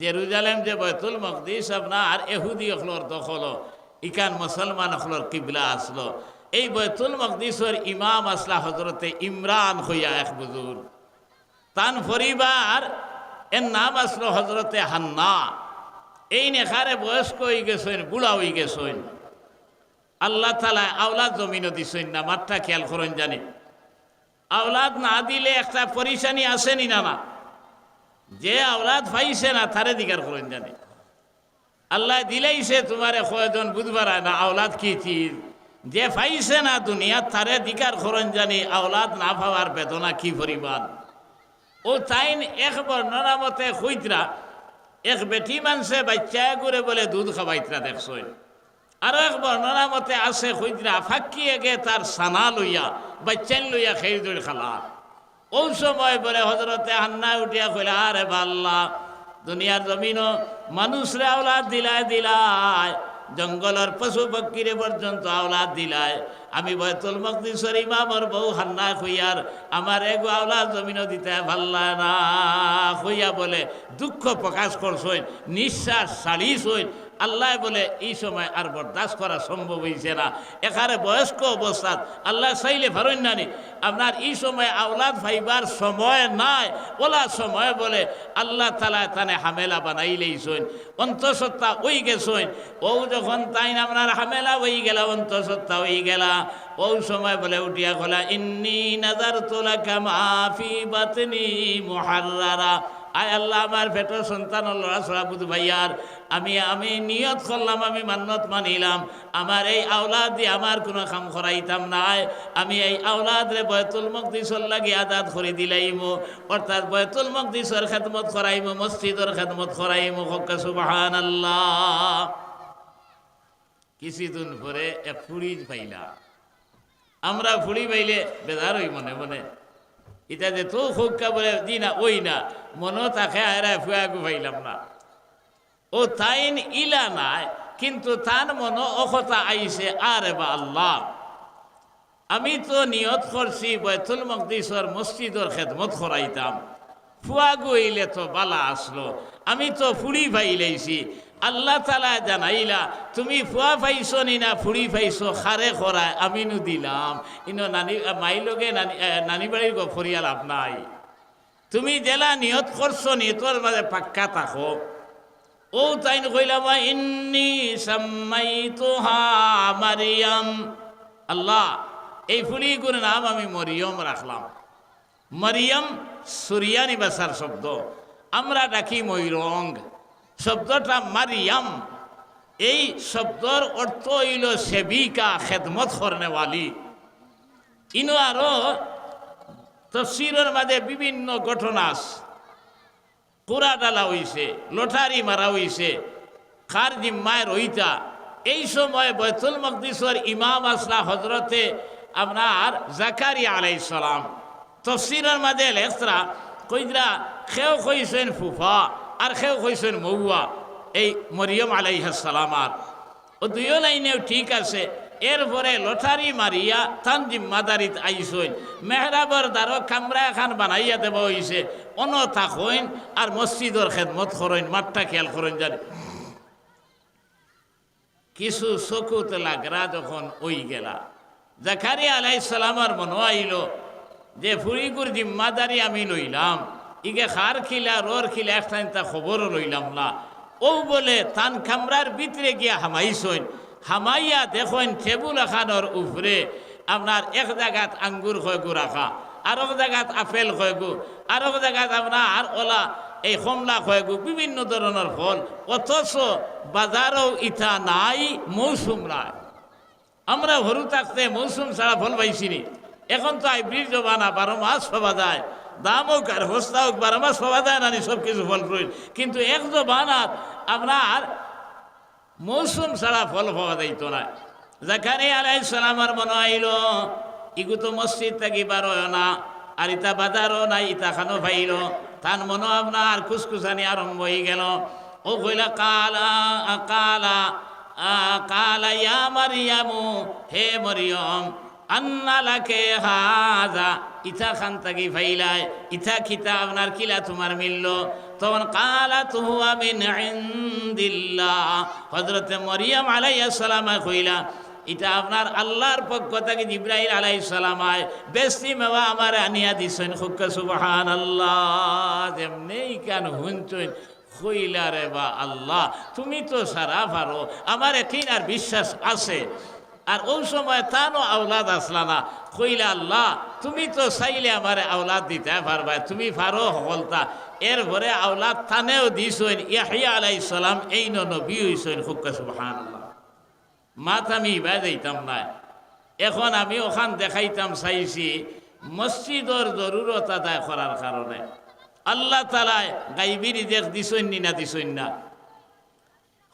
Jerusalem যে বয়তুল মকদিস আপনার এহুদি অখলর দখল, ইকান মুসলমান অখলর কিবলা আসলো। এই বয়তুল মকদিসর ইমাম আসলা হজরতে ইমরান হইয়া এক বুজুর তান পরিবার এর নাম আসলো হজরতে হান্না। এই নেখারে বয়স্ক হয়ে গেছেন, বুড়া হয়ে গেছেন। আল্লাহ তালা আওলাদ জমিনও দিছেন না মাত্রা খেয়াল করেন জানি আওলাদ না দিলে একটা পরিশানি আসেনি না না যে আওলাদ পাইছে না, তারে দিকার করেন জানে। আল্লাহ দিলেইছে তোমারে কয়জন বুধবার না, আওলাদ কি চিজ যে পাইছে না দুনিয়া তারে দিকার করেন জানি, আওলাদ না পাওয়ার বেদনা কি পরিমাণ? ও তাইন এক বর্ণনা মতে খুঁজরা, এক বেটি মানছে, বাচ্চা করে বলে দুধ খাবাইতরা দেখছই। আরও এক বর্ণনা মতে আছে খুঁজরা ফাঁকি এগে তার সানা লইয়া, বাচ্চান লইয়া খেয়ে দৌড় খালা। ওই সময় বলে হজরতে হান্না উঠিয়া কইলা, আরে বাল্লা, দুনিয়ার জমিনও মানুষরে আওলাদ দিলায় দিলায় জঙ্গলের পশু পক্ষীরে পর্যন্ত আওলাদ দিলায় আমি বয়তুল মকদিসর ইমামর বউ হান্না খুইয়ার, আমার এগো আওলাদ জমিনও দিতে ভাল্লা না খুইয়া বলে, দুঃখ প্রকাশ করছইন, নিঃশ্বাস সালিস হইন আল্লাহ বলে, এই সময় আর বরদাস্ত করা সম্ভব হয়েছে না। এখানে বয়স্ক অবস্থাত আল্লাহ চাইলে ভারণ নানি আপনার এই সময় আওলাদ ভাইবার সময় নাই। ওলা সময় বলে, আল্লাহ তালা তানে হামেলা বানাইলেই সইন অন্তঃসত্ত্বা ওই গেছইন ও যখন তাই আপনার হামেলা ওই গেলা, অন্তঃসত্ত্বা ওই গেলা। ও সময় বলে, উঠিয়া গলা, ইন্নি নাজার তোলা কামাফি বাতনি মহারারা আয় আল্লাহ, আমার পেটের সন্তান লড়া ছড়া বুধ ভাইয়ার। আমি আমি নিয়ত করলাম, আমি মান্নত মানিলাম। আমার এই আওলাদ দিয়ে আমার কোনো কাম করাইতাম নাই। আমি এই আওলাদ রে বয়তুল মকদিসর লাগি আদাত করে দিলাইমু। অর্থাৎ বয়তুল মকদিসর খেদমত করাইমু, মসজিদর খেদমত করাইমু। হকা সুবাহান আল্লাহ কিছুদিন পরে এক ফুড়ি পাইলা আমরা ফুড়ি পাইলে বেজার হই মনে মনে। এটা যে তো হোক্কা বলে দি না ওই না। মনও তাকে আয়রা ফুয়া পাইলাম না। ও তাইন ইলা নাই, কিন্তু তার মন অকতা আইছে, আরে বা আল্লাহ। আমি তো নিয়ত করছি বৈতুল মকদিসর মসজিদর খেদমত করাইতাম ফুয়া গইলে তো বালা আসলো। আমি তো ফুড়ি পাইলেইছি আল্লাহ তালা জানাইলা, তুমি ফুয়া পাইছো নি না ফুড়ি পাইছো খারে খরায় আমি নু দিলাম। ইনো নানি মাইলগে নানি নানি বাড়ির গফরিয়া লাভ নাই। তুমি জেলা নিয়ত করছ নি, তোর মাঝে পাক্কা থাকো। ও তাই কইলাম ইন্নি সাম্মাইতুহা মারিয়াম। আল্লাহ, এই ফুলিগুর নাম আমি মরিয়ম রাখলাম। মরিয়ম সুরিয়ানি ভাষার শব্দ। আমরা ডাকি ময়ূরং শব্দটা মারিয়াম। এই শব্দর অর্থ হইল সেবিকা খেদমত করনেওয়ালি ইনো আরও তফসিরের মাঝে বিভিন্ন ঘটনা কোরা ডালা হইছে, লটারি মারা হইছে, খার জিম্মায় রইতা। এই সময় বৈতুল মকদিসর ইমাম আসলা হজরতে আপনার জাকারি আলাইসালাম তফসিরের মাঝে লেখরা কইদরা খেও কইছেন ফুফা আর খেও কইছেন, মৌয়া, এই মরিয়ম আলাইহাসালামার ও দুইও লাইনেও ঠিক আছে। এরপরে লটারি মারিয়া তান জিম্মাদারিত আইসইন। মেহরাবর দ্বারো কামরা এখান বানাইয়া দেব হইছে। অন থাকইন আর মসজিদর খেদমত করইন মাঠটা খেয়াল করেন জানি। কিছু চকুত লাগরা যখন ওই গেলা। জাকারি আলাই সালামার মনে আইল যে ফুরিগুর জিম্মাদারি আমি লইলাম। ইগে খার খিলা, রোর খিলা একটান তা খবরও লইলাম না। ও বলে, তান কামরার ভিতরে গিয়া হামাইছইন। হামাইয়া দেখেন টেবুল এখানোর উপরে। আপনার এক জায়গাত আঙ্গুর খয়গু রাখা আর জায়গাত আপেল খয়গু আর এক জায়গাত আপনার ওলা এই কমলা খয়গু বিভিন্ন ধরনের ফল। অথচ বাজারও ইথা নাই, মৌসুম নাই। আমরা হরু থাকতে মৌসুম ছাড়া ফল পাইছিনি এখন তো হাইব্রিড জমানা, বারো মাস পাওয়া যায়। দাম হোক আর হস্তা হোক, বারো মাস পাওয়া যায় না সব কিছু ফল ফুল কিন্তু এক জমানাত আপনার মৌসুম ছাড়া ফল পাওয়া যাইতো না। জাকারি আলাই সালামার মনে আইল, ইগু তো মসজিদ থাকি পারো না, আর ইতা বাজারও নাই, ইতা খানো পাইল তার মনে আপনার খুসখুসানি আরম্ভ হয়ে গেল। ও কইলা, কালা কালা কালা ইয়া মারিয়ামু, হে মরিয়ম আন্না লাকে হাজা, ইথা খান তাকি ফাইলায় ইথা খিতা আপনার কিলা তোমার মিলল। তখন কালাত হুয়া মিন ইনদিল্লাহ। হযরতে মরিয়ম আলাইহিস সালামা কইলা এটা আপনার আল্লাহর পক্ষ থেকে জিব্রাইল আলাইহিস সালামায় বেশি মেওয়া আমার আনিয়া দিছেন, খুক্কা সুবহানাল্লাহ। যেমনি কেন হুনছুন কইলা রে বা আল্লাহ, তুমি তো সারা পারো আমার একিন আর বিশ্বাস আছে। আর ওই সময় তারও আওলাদ আসলা না কইলা, আল্লাহ, তুমি তো চাইলে আমার আওলাদ দিতে পারবা তুমি পারো হলতা এরপরে আওলাদ থানেও দিছইন ইয়াহিয়া আলাই সালাম এই নবী হইছইন খুক্কা সুবহান আল্লাহ মাত আমি ইবা যাইতাম না। এখন আমি ওখান দেখাইতাম, চাইছি মসজিদর জরুরত আদায় করার কারণে আল্লাহ তালায় গাইবির দেখ দিছইন নি না দিছইন না?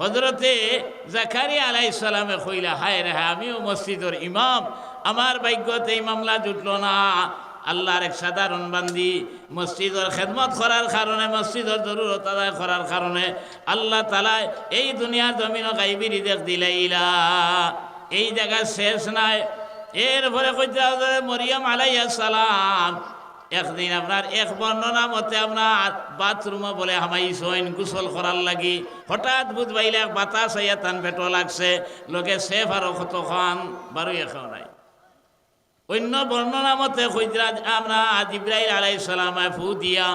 হজরতে জাকারি আলাই সালামে কইলা, হায় রে, আমিও মসজিদর ইমাম। আমার ভাগ্যতে এই মামলা জুটলো না। আল্লাহর এক সাধারণ বান্দি মসজিদর খেদমত করার কারণে, মসজিদর জরুরত আদায় করার কারণে আল্লাহ তালায় এই দুনিয়ার জমিন গাইবির দেখ দিলাইলা। এই জায়গা শেষ নাই। এরপরে কইতে মরিয়ম আলাইয়া সালাম একদিন আপনার এক বর্ণনা মতে আপনার বাথরুমে বলে হামাই সইন গোসল করার লাগি। হঠাৎ বুধ বাইলে বাতাস আইয়া তান পেটো লাগছে। লোকে সেফ আরও কতক্ষণ বারো এখন নাই। অন্য বর্ণনা মতে কইতরা আমরা জিব্রাইল আলাই সালামায় ফু দিয়া,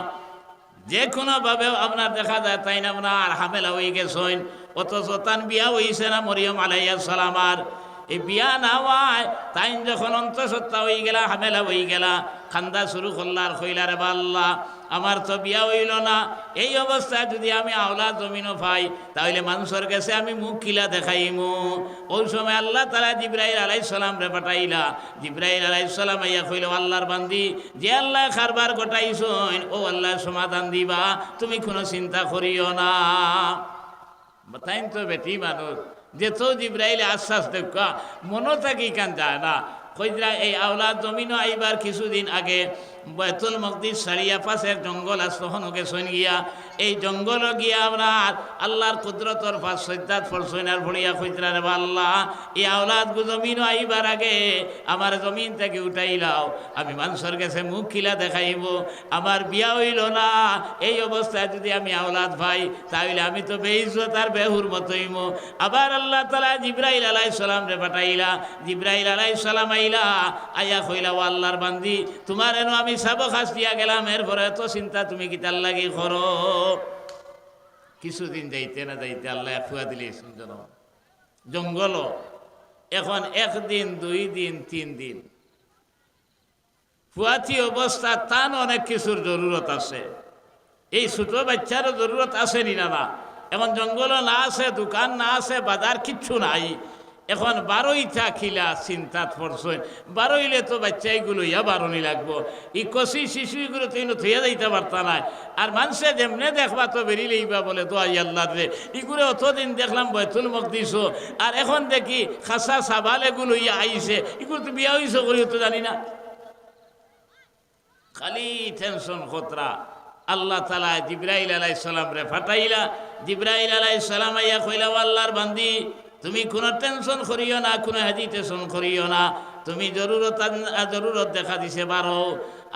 যে কোনোভাবে আপনার দেখা যায় তাই না আপনার হামেলা হয়ে গেছেন। অথচ তান বিয়া হইছে না মরিয়ম আলাইয়া সালামার এই বিয়া না হওয়ায় তাই যখন অন্তঃসত্ত্বা হয়ে গেলা, হামেলা হয়ে গেলা। খান্দা শুরু করলার কইলারে বাল্লা, আমার তো বিয়া হইল না। এই অবস্থায় যদি আমি আওলা জমিনও পাই, তাহলে মানুষের কাছে আমি মুখ কিলা দেখাইমু। ওই সময় আল্লাহ তালা জিব্রাহিল আলাই সালাম রে পাঠাইলা। জিব্রাহিল আলাই সালাম আইয়া কইল, আল্লাহর বান্দি, যে আল্লাহ খারবার গোটাইছইন ও আল্লাহ সমাধান দিবা, তুমি কোনো চিন্তা করিও না। তাই তো বেটি মানুষ, যে তো জিব্রাইলে আশ্বাস দেখা মনো থাকি কান যায় না। কইরা এই আওলাদ জমিনও আইবার কিছুদিন আগে বয়তুল মকদিস সারিয়া পাশের জঙ্গল আসহন গেছেন গিয়া। এই জঙ্গল গিয়া আপনার আল্লাহর কুদরতর পাশ সৈতাত ফলসইনার ভরিয়া কইতরা রে আল্লাহ, এই আওলাদ জমিনও আইবার আগে আমার জমিন থেকে উঠাইলাও আমি মানুষের কাছে মুখ খিলা দেখাইব, আমার বিয়া হইল না। এই অবস্থায় যদি আমি আওলাদ পাই তাহলে আমি তো বেইজত আর বেহুর মতইম আবার আল্লাহ তালা জিব্রাইল আলাই সালাম রে পাঠাইলা। জিব্রাইল আলাই সালাম আইলা, আয়া কইলা, ও আল্লাহর বান্দি, তোমার এনো আমি সাবক হাস দিয়া গেলাম, এরপরে এত চিন্তা তুমি কি তার লাগি করো? কিছুদিন যাইতে না যাইতে আল্লাহ ফুয়া দিলে শুনজন জঙ্গল এখন একদিন, দুই দিন, তিন দিন। ফুয়াতি অবস্থা, তান অনেক কিছুর জরুরত আছে। এই ছোট বাচ্চারও জরুরত আছে নি না না এখন জঙ্গল না আছে, দোকান না আছে, বাজার কিচ্ছু নাই। এখন বারোইটা খিলা চিন্তাত পড়ছেন। বারোইলে তো বাচ্চাইগুলো ইয়া বারোনি লাগবো। ই কষি শিশুগুলো তো ইনো থইয়া যাইতে পারতা নাই। আর মানুষে যেমনে দেখবা তো বেরিলেই বা বলে তো আই আল্লাহ রে ইগুলো অতদিন দেখলাম বয়তুল মকদিস আর এখন দেখি খাসা সাবাল এগুলো ইয়া আইছে। এগুলো তো বিয়া হইছে করিও তো জানি না। খালি টেনশন খতরা। আল্লাহ তালা জিব্রাইল আলাই সালাম রে ফাটাইলা। জিব্রাইল আলাই সালাম আইয়া কইলা আল্লাহর বান্দি তুমি কোনো টেনশন করিও না, কোনো হেজিটেশন করিও না। তুমি জরুরত জরুরত দেখা দিছে বারো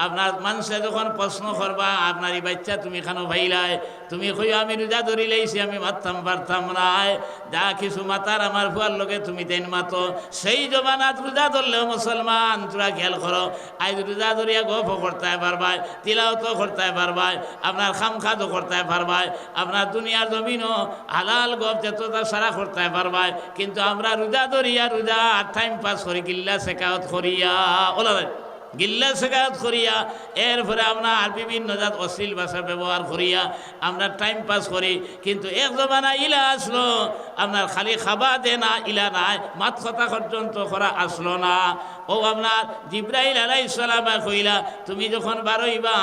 আপনার মানুষে যখন প্রশ্ন করবা আপনার এই বাচ্চা তুমি খানো ভাইলাই? তুমি কই আমি রোজা ধরি লাইছি, আমি মারতাম, পারতাম নাই। যা কিছু মাতার আমার ভুয়ার লোকে তুমি দেন মাতো। সেই জমানাত রোজা ধরলেও মুসলমান, তোরা খেয়াল করো, আজ রোজা ধরিয়া গপ করতে পারবাই তিলাও তো করতে পারবাই, আপনার খাম খাদও করতে পারবাই, আপনার দুনিয়ার জমিনও হালাল গপ যতটা সারা করতে পারবাই। কিন্তু আমরা রোজা ধরিয়া রোজা টাইম পাস করি, গিল্লা শেখাওত করিয়া, ওলা গিল্লা শেখায়ত করিয়া, এরপরে আমরা আর বিভিন্ন জাত অশ্লীল ভাষা ব্যবহার করিয়া আমরা টাইম পাস করি। কিন্তু এক জমানা ইলা আসলো আপনার খালি খাবা দে না, ইলা নাই, মাত কথা পর্যন্ত করা আসলো না। ও আপনার জিব্রাহিল আলাই সালামা কইলা, তুমি যখন বারইবা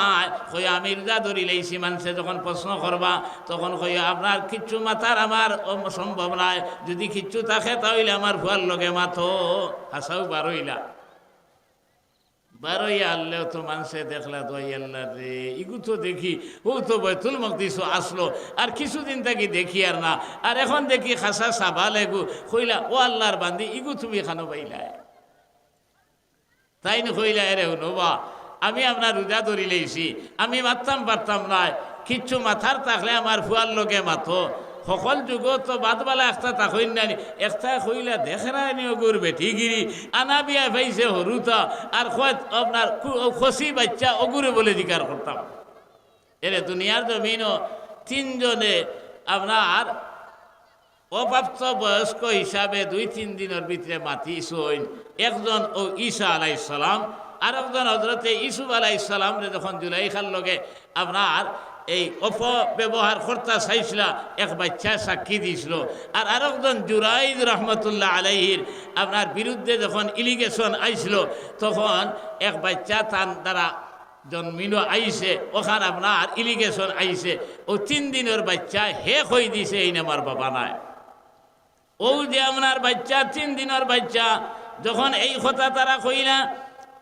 কই আমি রোজা ধরি লাইছি মানুষে যখন প্রশ্ন করবা, তখন কই আপনার কিচ্ছু মাথার আমার সম্ভব নাই। যদি কিচ্ছু থাকে তাহলে আমার ভুয়ার লগে মাথো। হাসাও বারইলা। বারোই আল্লেও তো মানুষে দেখলা দোয়াই আল্লাহ রে। ইগু তো দেখি, ও তো বৈতুল মকদিস আসলো। আর কিছুদিন থাকি দেখি আর না। আর এখন দেখি খাসা সাবাল এগু কইলা, ও আল্লাহর বান্দি, ইগু তুমি খানো পাইলা তাই না কইলা, এরে নোবা, আমি আপনার রোজা ধরি লেছি আমি মারতাম পারতাম নাই। কিচ্ছু মাথার থাকলে আমার ফুয়ার লোকে মাথো সকল যুগ তো বাদবালা একটা তাকইন নানি একটা কইলা দেখরা নি ওগুর বেটি গিরি আনা বিয়া পাইছে হরুতা আর খত আপনার খসি বাচ্চা ওগুরে বলে দিকার করতাম এরে দুনিয়ার জমিনও তিনজনে আপনার অপ্রাপ্ত বয়স্ক হিসাবে দুই, তিন দিনের ভিতরে মাতি সইন একজন ও ঈসা আলাইসালাম আর একজন হজরতে ইসুফ আলাই আলাইসালাম যখন জুলাইখার লগে আপনার এই অপব্যবহার কর্তা চাইছিলা, এক বাচ্চা সাক্ষী দিছিল। আর আরেকজন জুরাইদ রহমতুল্লাহ আলাইহির আপনার বিরুদ্ধে যখন ইলিগেশন আইছিল, তখন এক বাচ্চা তার দ্বারা জন্মিল, আইছে। ওখান আপনার ইলিগেশন আইছে। ও তিন দিনের বাচ্চা হে হয়ে দিছে, এই নামার বাবা নাই। ও যে আপনার বাচ্চা, তিন দিনের বাচ্চা, যখন এই কথা তারা কইলা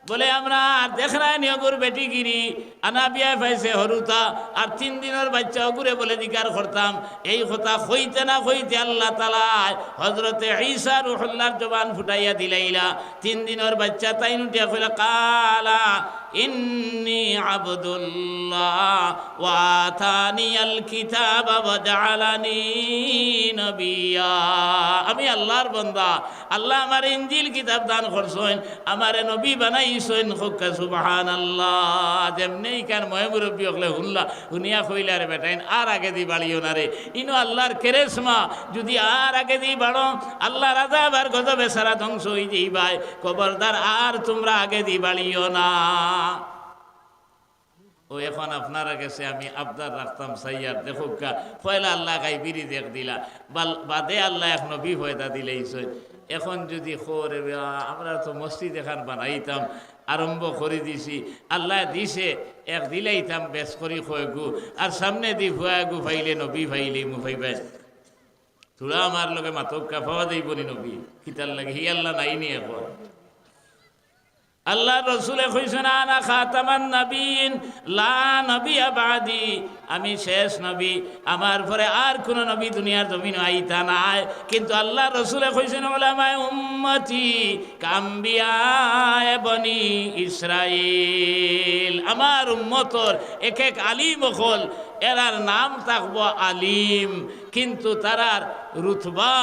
বলে, আমরা আর দেখরা নি অগুর বেটি গিরি আনা বিয়া পাইছে হরুতা, আর তিন দিনের বাচ্চা অগুরে বলে দিকার করতাম, এই কথা হইতে না হইতে আল্লাহ তালায় হজরতে ঈসা রুহল্লার জবান ফুটাইয়া দিলাইলা। তিন দিনের বাচ্চা তাই নুটিয়া কইলা, কালা ইন্নি আবদুল্লাহ ওয়াতানিয়াল কিতাব ওয়াজআলানি নবিয়া। আমি আল্লাহর বান্দা, আল্লাহ আমার ইনজিল কিতাব দান করছেন, আমারে নবী বানাইছেন খুকা সুবহানাল্লাহ। যেমনি কান ময় মুরব্বী হলে হুল্লা, হুনিয়া কইলা রে বেটাইন, আর আগে দি বাড়িও না রে। ইনো আল্লাহর যদি আর আগে দি বাড়ো আল্লাহ রাজা বার গজবে ধ্বংস হয়ে যাইবাই খবরদার আর তোমরা আগে দি বাড়িও না। ও এখন আপনারা কাছে আমি আবদার রাখতাম সাইয়ার দেখুক গা, পয়লা আল্লাহ গাই বিড়ি দেখ দিলা বাদে আল্লাহ এক নবী ফয়দা দিলেইছে এখন যদি খোরে, আমরা তো মসজিদ এখান বানাইতাম, আরম্ভ করে দিছি, আল্লাহ দিছে, এক দিলাইতাম, বেশ করি খয় গু, আর সামনে দি ভুয়া গু ফাইলে নবী ভাইলে মু ফাইবাই তোরা আমার লগে মাতক কাফাওয়া দেব নি নবী কিতার লাগে, হি আল্লাহ নাই এখন। আল্লাহ রসুলে কইছেন আনা খাতামান নবীন, লা নবী আবাদি আমি শেষ নবী, আমার পরে আর কোন নবী দুনিয়ার জমিন আইতা নাই। কিন্তু আল্লাহ রসুলে কইছেন, ওলামায় উম্মতি, কাম্বিয়ায় বনি ইসরাইল, আমার উম্মতর এক এক আলিম হল এরার নাম থাকব আলিম। কিন্তু তারার রুতবা,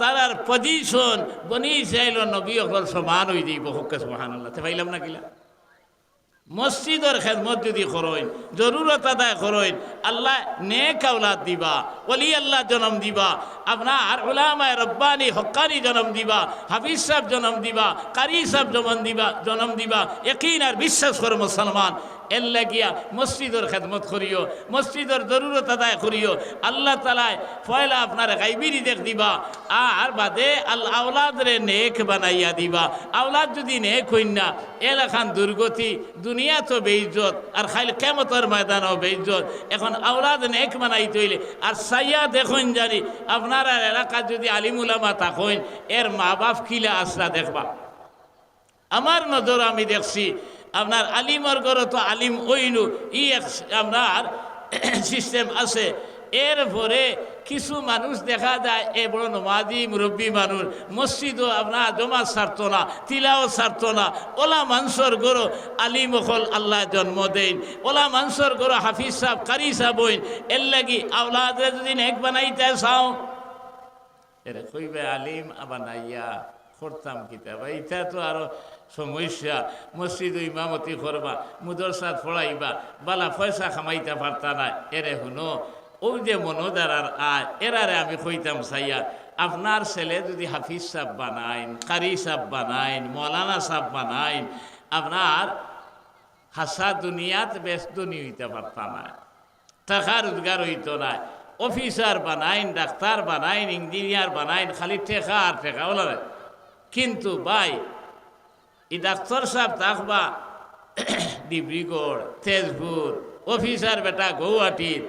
তারার পজিশন বনি চাইল নবী অকল সমান হয়ে যাইব। হকে সমান আল্লাহ পাইলাম না কিলা? মসজিদর খেদমত যদি করইন জরুরত আদায় করইন আল্লাহ নেক আওলাদ দিবা, ওলি আল্লাহ জন্ম দিবা, আপনার উলামায় রব্বানি হকানি জনম দিবা, হাফিজ সাহেব জন্ম দিবা, কারি সাহেব জন্ম দিবা, জনম দিবা একইন আর বিশ্বাস করে মুসলমান। এর লাগিয়া মসজিদর খেদমত করিও, মসজিদর জরুরত আদায় করিও। আল্লাহ তালায় পয়লা আপনার গাইবিরি দেখ দিবা, আর বাদে আল্লাহ আওলাদরে নেক বানাইয়া দিবা। আওলাদ যদি নেক হইন না এলাকান দুর্গতি, দুনিয়া তো বেইজত আর খাইলে কেমতর ময়দানও বেইজত এখন আওলাদ নেক বানাই তৈলে আর সাইয়া দেখুন জানি, আপনার এলাকা যদি আলিমুলামা থাকুন, এর মা বাপ কিলা আসরা দেখবা। আমার নজর আমি দেখছি আপনার আলিমর ঘর তো আলিম ওইনু। ই আপনার সিস্টেম আছে। এরপরে কিছু মানুষ দেখা যায়, এ বড় নমাজি, মুরব্বী মানুষ। মসজিদও আপনার জমা ছাড়ত না তিলাও ছাড়ত না। ওলা মানসর গরো আলিম হল আল্লাহ জন্ম দেন। ওলা মানসর গরো হাফিজ সাহ কারি সাহ বইন এর লাগি আওলাদে যদি নেক বানাইতে চাও, এরা কইবে আলিম বানাইয়া করতাম কিতাব। তো আরও সমস্যা। মসজিদ ইমামতি করবা মুদরসাদ ফড়াইবা বালা পয়সা খামাইতে পারতা না, এরে শুনো। ও যে মনোদারার আয়, এরারে আমি কইতাম সাইয়া, আপনার ছেলে যদি হাফিজ সাহ বানাইন, কারি সাহ বানাইন, মৌলানা সাহ বানাইন, আপনার হাসা দুনিয়াত ব্যস্ত হইতে পারতা না, টাকা রোজগার হইতো না। অফিসার বানাইন, ডাক্তার বানাইন, ইঞ্জিনিয়ার বানাইন, খালি ঠেকা আর ঠেকা, বলা কিন্তু ভাই এই ডাক্তার সাহেব থাকবা ডিব্রুগড়, তেজপুর, অফিসার বেটা গৌহাটির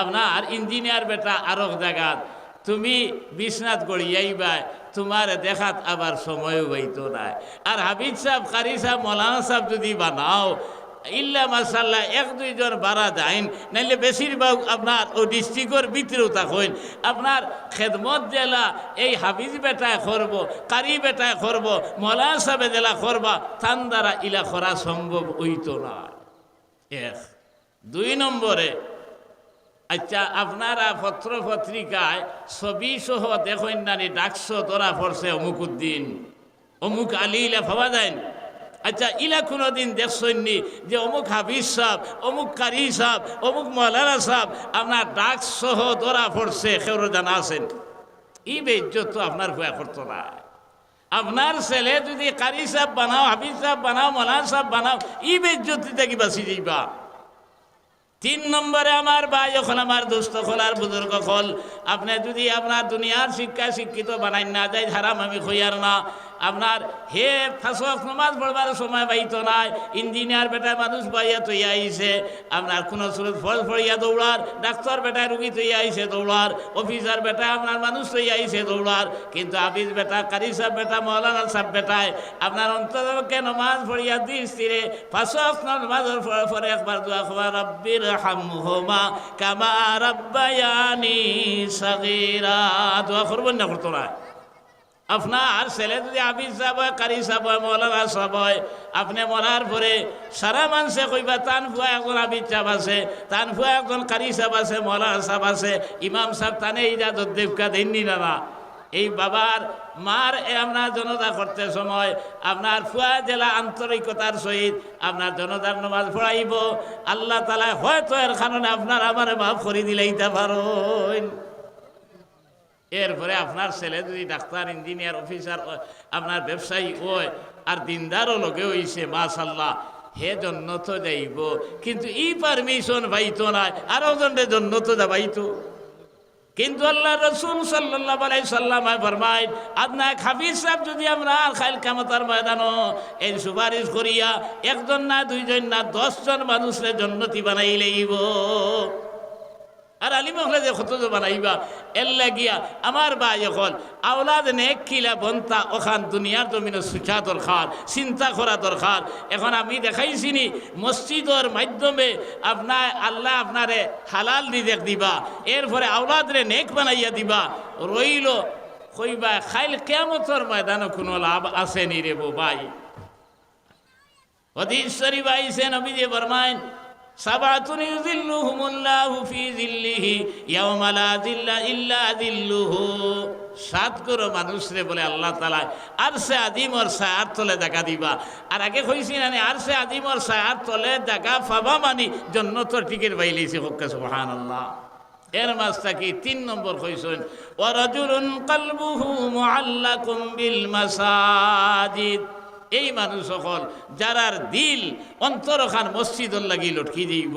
আপনার ইঞ্জিনিয়ার বেটা আরক জায়গাত তুমি বিশ্বনাথ গড়িয়াইবা তোমার দেখাত আবার সময়ও হইতো নাই। আর হাবিদ সাহেব, কারি সাহেব, মৌলানা সাহেব যদি বানাও ইল্লা মাসাল্লাহ এক দুইজন বাড়া যাইন নাইলে বেশিরভাগ আপনার ও ডিস্ট্রিক্টর ভিতরেও থাকেন। আপনার খেদমত জেলা এই হাফিজ বেটায় করব, কারি বেটায় করব, মলা সাহেবে জেলা করবা, তান দ্বারা ইলা করা সম্ভব হইত না। এক। দুই নম্বরে আচ্ছা আপনারা পত্র পত্রিকায় ছবি সহ দেখেন ডাকশো ধরা পড়ছে অমুক উদ্দিন। অমুক আলী ইলা ভাবা যায় আচ্ছা ইলা কোনোদিন দেখছেননি যে অমুক হাফিজ সাহ অমুক কারি সাহ অমুক মৌলানা সাহ আপনার ডাক সহ ধরা পড়ছে কেউ জানা আছেন? ই বেজ্জত তো আপনার ভয়া করতো না। আপনার ছেলে যদি কারি সাহ বানাও, হাফিজ সাহ বানাও, মৌলানা সাহ বানাও, ই বেজ্জতি থেকে বাঁচি যাইবা তিন নম্বরে আমার ভাই, এখন আমার দুস্থ খোলার বুজুর্গ খোল আপনি যদি আপনার দুনিয়ার শিক্ষা শিক্ষিত বানাই না যায় হারাম আমি খইয়ার না। আপনার হে ফাঁসক নমাজ পড়বার সময় বাইতো নাই, ইঞ্জিনিয়ার বেটায় মানুষ বাইয়া তৈয়া আইছে, আপনার কোনো সুরত ফল ফড়িয়া দৌড়ার, ডাক্তার বেটায় রুগী তৈয়া আইছে দৌড়ার, অফিসার বেটায় আপনার মানুষ তৈয়া আইছে দৌড়ার, কিন্তু আবিজ বেটা, কারি সাহেব বেটা, মৌলানা সাহেব বেটায় আপনার অন্তরকে নমাজ পড়িয়া দিস স্থিরে ফাঁসক নমাজের পরে একবার দোয়া খোয়া রব্বির হামহুমা কামা রব্বায়ানি সাগীরা। দোয়া করবেন না করতো না। আপনার ছেলে যদি সাহেব হয়, কারি হয়, মৌলানা হয়, আপনি মরার পরে সারা মানুষে কইবা, তান ফুয়া একজন আবিদ সাহেব আছে, তান ফুয়া একজন কারি সাহেব আছে, মৌলানা সাহেব আছে, ইমাম সাহেব তানে ইজাজত দেবকা দেননি না এই বাবার মার এ আপনার জনতা করতে সময়, আপনার ফুয়া জেলা আন্তরিকতার সহিত আপনার জনতার নমাজ পড়াইব। আল্লাহ তালা হয়তো এর কারণে আপনার আমার মাফ করে দিলেইতে পারেন। এরপরে আপনার ছেলে যদি ডাক্তার, ইঞ্জিনিয়ার, অফিসার আপনার ব্যবসায়ী হয় আর দিনদারও লগে হইছে মাশাল্লাহ হে জন্য তো যাইব। কিন্তু ই পারমিশন পাইতো না, আরও জনে জন্য তো যাবাইতো। কিন্তু আল্লাহ রসুল সাল্লাহ আলাই সাল্লামায় ফরমাই আপনার হাফিজ সাহেব যদি আমরা খাইল কামতার ময়দানো এই সুপারিশ করিয়া একজন না দুইজন না দশজন মানুষের জন্নতি বানাই লইব। আর আলী মহলে যে কত বানাইবা। এর লাগিয়া আমার বা এখন আওলাদ নেক খিলা বন্তা ওখান দুনিয়ার জমিনে সুচা দরকার চিন্তা করা দরকার এখন আমি দেখাইছিনি মসজিদর মাধ্যমে আপনার আল্লাহ আপনারে হালাল দিদেক দিবা, এরপরে আওলাদরে নেক বানাইয়া দিবা। রইল, কইবা, খাইল কেমতর ময়দানে কোনো লাভ আসেনি রে বো ভাই হদিস শরীফ আইসে নবী যে ফরমাইন সাবাতুন ইউযিল্লুহুমুল্লাহু ফি যিল্লিহি ইয়াওমা লা যিল্লা ইল্লা যিল্লুহু। সাত করো মানুষরে বলে আল্লাহ তালা আর সে আদিম ওর সায়ার তলে দেখা দিবা। আর আগে কইছি না আর সে আদিম ওর সায়ার তলে দেখা ফাবা মানি, জন্য তোর টিকিট বাইলিছি হকে সুবহান আল্লাহ এর মাঝটা কি? তিন নম্বর কইছেন ওয়ারাজুলুন কালবুহু মুআল্লাকুম বিল মাসাজিদ। এই মানুষ সকল যারার দিল অন্তরখান মসজিদর লাগি লটকি দিব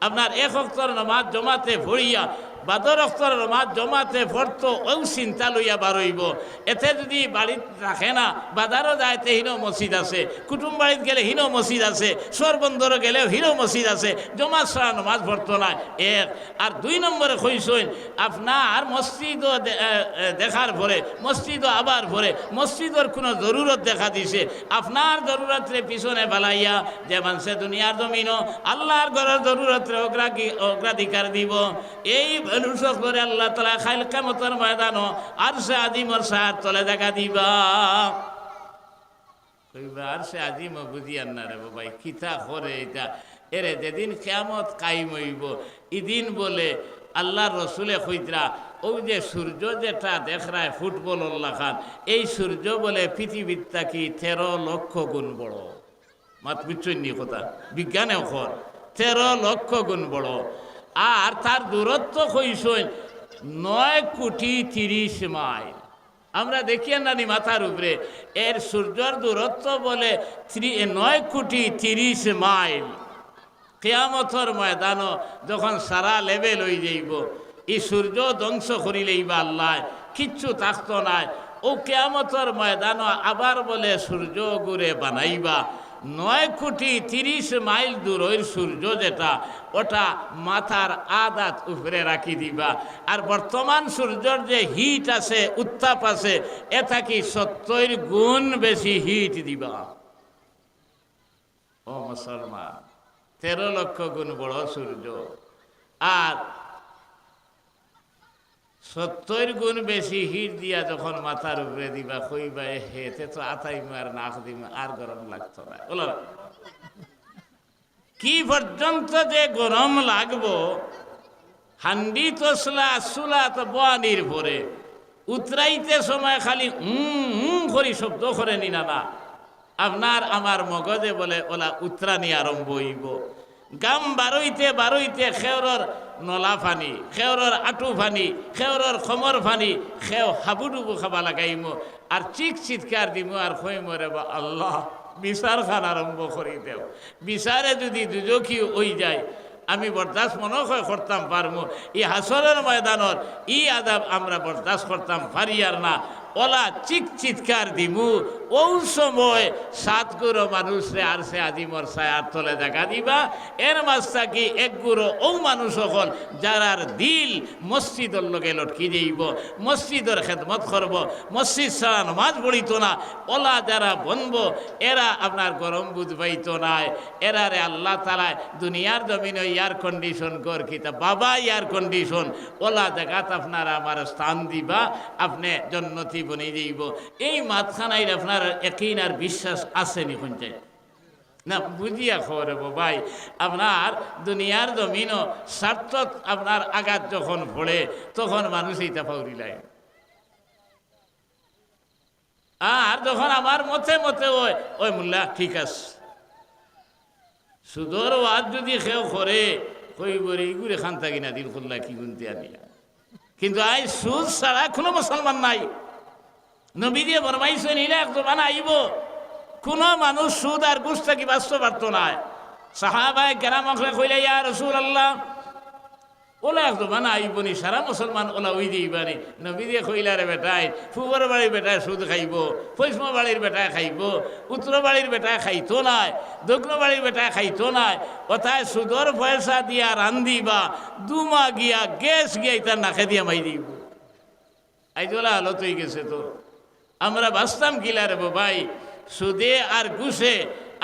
আপনার এক অক্তর নমাজ জমাতে ভরিয়া বাদর অক্তর নমাজ জমাতে ভরতো ও চিন্তা লইয়া বারইব এতে যদি বাড়িত রাখে না বাজারও যাইতে হিনো মসজিদ আছে কুটুম বাড়িত গেলে হিনো মসজিদ আছে সরবন্দর গেলেও হিনো মসজিদ আছে জমা ছাড়া নমাজ ভরতো না এক। আর দুই নম্বরে কইসইন আপনার মসজিদও দে- এ, এ, দেখার পরে মসজিদও আবার পরে মসজিদর কোনো জরুরত দেখা দিছে। আপনার জরুরতরে পিছনে বালাইয়া যে মানুষে দুনিয়ার জমিনও আল্লাহর ঘরের জরুরতরে অগ্রাধিকার দিব। এই মানুষক করে আল্লাহ তালা খাইল কামতর ময়দানও। আর সে আদিমর সাহার তলে দেখা দিবা। কইবা আর সে আজিম বুঝিয়ান না রে বাবাই কিতা করে এটা? এরে যেদিন কেমত কাইম হইব ইদিন বলে আল্লাহ রসুলে কইতরা ওই যে সূর্য যেটা দেখরায় ফুটবল খান, এই সূর্য বলে পৃথিবীর থাকি তেরো লক্ষ গুণ বড়। মাত বিচ্ছন্নি কথা? বিজ্ঞানে খর তেরো লক্ষ গুণ বড়। আর তার দূরত্ব কইসইন নয় কোটি তিরিশ মাইল। আমরা দেখি নানি মাথার উপরে, এর সূর্যর দূরত্ব বলে নয় কোটি তিরিশ মাইল। কেয়ামতর ময়দান যখন সারা লেভেল হয়ে যাইব এই সূর্য ধ্বংস করিলেইবা আল্লাহ, কিচ্ছু থাকতো নাই। ও কেয়ামতর ময়দান আবার বলে সূর্য গুরে বানাইবা। নয় কোটি তিরিশ মাইল দূর ওই সূর্য যেটা, ওটা মাথার আদাত উপরে রাখি দিবা। আর বর্তমান সূর্যর যে হিট আছে, উত্তাপ আছে, এটা কি সত্তর গুণ বেশি হিট দিবা? ও মুসলমান, তেরো লক্ষ গুণ বড় সূর্য। আর সত্তর গুণ বেশি হিট দিয়া যখন মাথার উপরে দিবা, কইবা হেতে তো আতাই মার, নাক দিম, আর গরম লাগতো না। বলো। কি পর্যন্ত যে গরম লাগবো, হান্ডি তসলা, সুলা তো বানির পরে উতরাইতে সময় খালি হুম হুম করি শব্দ করে নিনা না। আপনার আমার মগজে বলে, ওলা উত্রানি আরম্ভ হইব। গাম বারইতে বারইতে খেওরর নলা ফানি খেওরর আটু ফানি খেওরর খমর ফানি খেও হাবুডুবু খাবা লাগাইমো আর চিক চিৎকার দিমু আর খই মরে বা আল্লাহ বিচার খান আরম্ভ করি দেও। বিচারে যদি দুজকি ওই যায়, আমি বরদাস্ত মনে হয় করতাম পারমু এই হাসরের ময়দানত, ই আদাব, আমরা বরদাস্ত করতাম পারি আর না। ওলা চিক চিৎকার দিমু। ও সময় সাতগুরো মানুষরে আর সে আজিমর ছায়ার তলে দেখা দিবা। এর মাস্তা কি এক গুরো ও মানুষ সকল যারার দিল মসজিদর লগে লটকি যাইব মসজিদর খেদমত করব, মসজিদ ছাড়া নমাজ পড়িত না, ওলা যারা বনব, এরা আপনার গরম বুধ পাইত নাই। এরারে আল্লাহ তালায় দুনিয়ার জমিনে এয়ার কন্ডিশন কর কিতা বাবা এয়ার কন্ডিশন। ওলা জায়গাত আপনারা আমার স্থান দিবা, আপনি জন্নতি বনে যাইব এই মাঝখানায় আপনার একই আর বিশ্বাস আছে নি পঞ্চায়েত না, বুঝিয়া খবর ভাই, আপনার দুনিয়ার জমিনও স্বার্থ আপনার আঘাত যখন পড়ে তখন মানুষ এইটা পাউরিলায় আর যখন আমার মতে মতে ওই ওই মোল্লা, ঠিক আছে। সুদর ওয়াজ যদি কেউ করে, কইব রে ইগুরে খান থাকি না দিল খুল্লা কি গুনতে আনিয়া। কিন্তু আই সুদ ছাড়া কোনো মুসলমান নাই। নবী দিয়ে বরমাইছে, নিলে এক জমানা আইব। কোনো মানুষ সুদ আর গুছ থাকি বাঁচতে পারত না। সাহাবায় গেরামখলে কইলে, ইয়া রসুল আল্লাহ ওলা এক জমানা আইব নি, সারা মুসলমান ওলা ওই দিবানি নবী দিয়ে কইলা রে বেটাই, ফুবর বাড়ির বেটায় সুদ খাইব, পশ্চিম বাড়ির বেটায় খাইব, উত্তর বাড়ির বেটায় খাইতো নাই দক্ষিণ বাড়ির বেটায় খাইতো নাই ওথায় সুদর পয়সা দিয়া রান্দিবা দুমা গিয়া গ্যাস গিয়া ইতার নাকে দিয়া মাই দিব আইজলা হালত হয়ে গেছে তো। আমরা বাঁচতাম কিলা রে ভাই? সুদে আর ঘুষে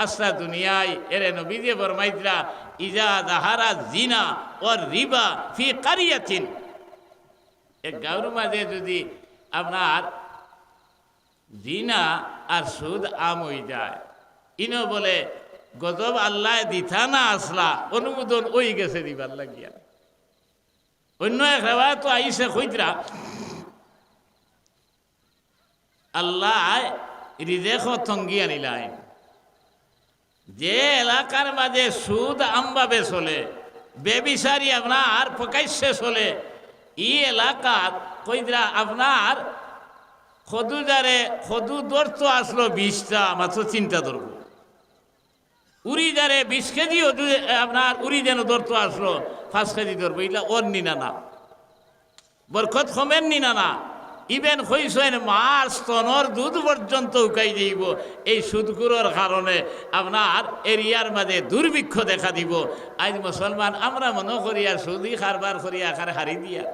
আস্তা দুনিয়ায়। এরে নবী দিয়ে বরমাইতরা ইজা দাহারা জিনা ওর রিবা ফি কারিয়াতিন। এক গাঁর মাঝে যদি আপনার জিনা আর সুদ আম হয়ে যায়, ইনো বলে, গজব আল্লাহ দিথা না আসলা, অনুমোদন ওই গেছে দিবার লাগিয়া। অন্য এক রেবা তো আইসে কইতরা আল্লাহ রিজেখ তঙ্গি আনিলাই যে এলাকার মাঝে সুদ আমভাবে চলে, বেবিচারি আপনার প্রকাশ্যে চলে, ই এলাকাত কইদরা আপনার যারে সদু দর্ত আসলো বিষটা মাত্র চিন্তা ধরবো উড়ি যারে বিশ কেজি আপনার উড়ি যেন দর্ত আসলো, পাঁচ কেজি ধরবো এগুলা ওর নিনা না। বরকত কমেন নিনা না। ইভেন হইছেন মার স্তনর দুধ পর্যন্ত উকাই দিব। এই সুদগুলোর কারণে আপনার এরিয়ার মাঝে দুর্ভিক্ষ দেখা দিব। আজ মুসলমান আমরা মনে করিয়া সুদি কারবার করিয়া আকারে হারি দিয়া।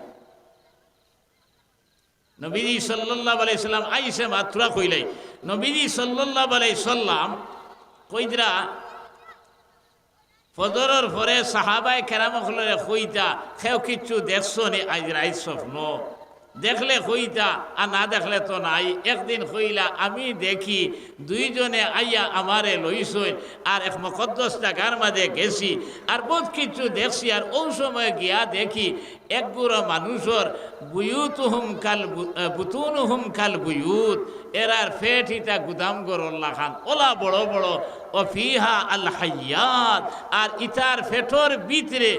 নবীজি সাল্লাহ আলাইসাল্লাম আইসে মাত্রা কইলাই, নবীজি সাল্লাহ আলাই সাল্লাম কইদরা, ফজরের পরে সাহাবাই কেরামখলরে কইতা সেও কিচ্ছু দেখছ নি? আজ রাইত স্বপ্ন দেখলে হইতা, আর না দেখলে তো নাই। একদিন হইলা আমি দেখি দুইজনে আইয়া আমারে লইসইন আর এক মকদ্দস জায়গার মাঝে গেছি আর বহুত কিছু দেখছি, আর ওই সময় গিয়া দেখি এক গুড়ো মানুষের বুয়ুত হুম কাল বুতুন হুম কাল বুয়ুত এরার ফেট ইটা গুদাম গরল্লা খান ওলা বড় বড়, ও ফিহা আল হাইয়াত, আর ইটার ফেটর ভিতরে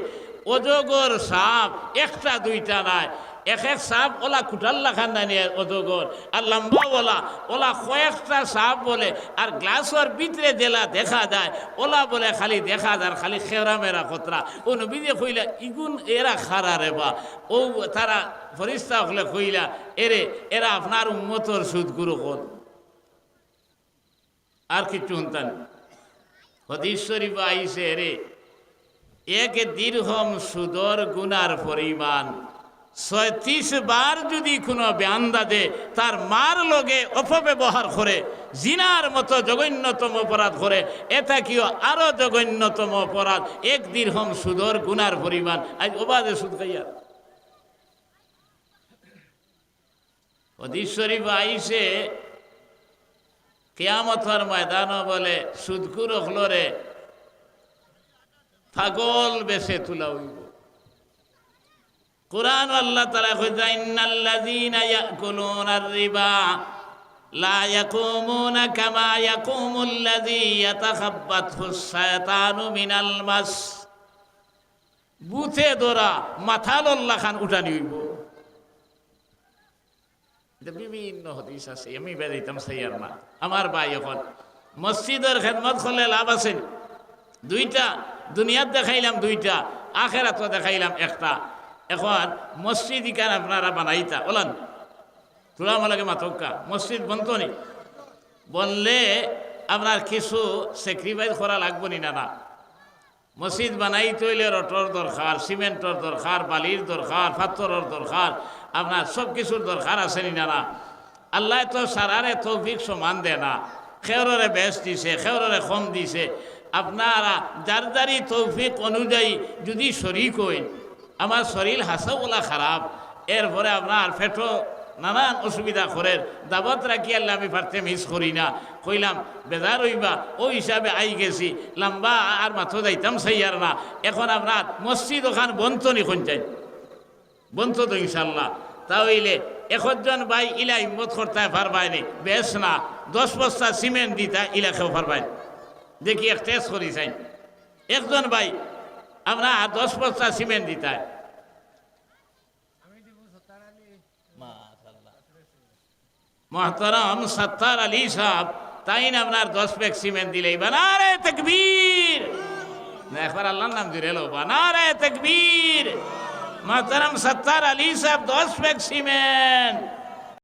অজগর সাপ, একটা দুইটা নাই। এক সাপ ওলা কুটাল্লা খানদানি অজগর আর লম্বা ওলা ওলা কয়েকটা সাপ বলে, আর গ্লাসের ভিতরে জেলা দেখা যায়, ওলা বলে খালি দেখা যায়, খালি খেরা মেরা কতরা ও নবীদে কইলা, ইগুন এরা খারা রে বা। ও তারা ফরিস্তা হলে কইলা, এরে, এরা আপনার উন্মতর সুদ গুরু কল আর কিছু শুনতান হদীশ্বরী বা আইসে রে, এক দীর্ঘম সুদর গুনার পরিমাণ। ছয়ত্রিশ বার যদি কোনো বেআন্দা দে, তার মার লগে অপব্যবহার করে, জিনার মতো জঘন্যতম অপরাধ করে, এটা কিও আরও জঘন্যতম অপরাধ। এক দীর্ঘম সুদর গুনার পরিমাণ। আজ ওবাদে সুদ খাইয়া। অধীশ্বরী আইসে, কেয়ামতর ময়দান বলে, সুদকুর হলরে পাগল বেছে তোলা হইব। কোরআন আল্লাহ তালা কইতা ইন্নাল্লাযীনা ইয়াকুলুনার রিবা, লা ইয়াকুমুনা কামা ইয়াকুমুল্লাযী ইয়াতাখাব্বাতহুস শায়তানু মিনাল মাস। বুথে দোরা মাথা লল্লা খান উঠানি হইব। বিভিন্ন হদিস আছে, আমি বেরাইতাম সাইয়ার না আমার ভাই এখন মসজিদের খেদমত করলে লাভ আছে। দুইটা, দুনিয়াত দেখাইলাম দুইটা আখেরাত দেখাইলাম একটা। এখন মসজিদ ইকান আপনারা বানাইতা, বলেন। তোরা আমাকে মাতকা মসজিদ বনতো নি। বললে আপনার কিছু স্যাক্রিফাইস করা লাগবো নি না মসজিদ বানাই তৈলে রটর দরকার, সিমেন্টর দরকার, বালির দরকার, পাথরের দরকার, আপনার সব কিছুর দরকার আছে নি না আল্লাহ তো সারারে তৌফিক সমান দে না। খেওরে বেশ দিছে খেওরে কম দিছে। আপনারা যার যারই তৌফিক অনুযায়ী যদি শরিক হইন আমার শরীর হাসাওলা খারাপ। এরপরে আপনার ফেটো নানান অসুবিধা করেন। দাবত রাখি আল্লাহ আমি পারতে মিস করি না। কইলাম, বেজার হইবা, ও হিসাবে আই গেছি। লম্বা আর মাথো যাইতাম সাইয়ার না। এখন আপনার মসজিদ ওখান বন্ত নি চাই বন্ত তো ইনশাল্লাহ তাহলে একজন ভাই ইলা হিম্মত করতে পারবায়নি বেশ না, দশ বস্তা সিমেন্ট দিতা ইলা খেও পারবাই দেখি এক টেস্ট করি চাই একজন ভাই আমরা দশ বস্তা সিমেন্ট দিতায় মহতরম সত্তার আলী সাহেব, তাই না আপনার দশ প্যাক সিমেন্ট দিলেই বানারে তকবীর! একবার আল্লাহর নাম জুড়ে লো, বানারে তকবীর! মহতরম সত্তার আলী সাহেব, দশ প্যাক সিমেন্ট।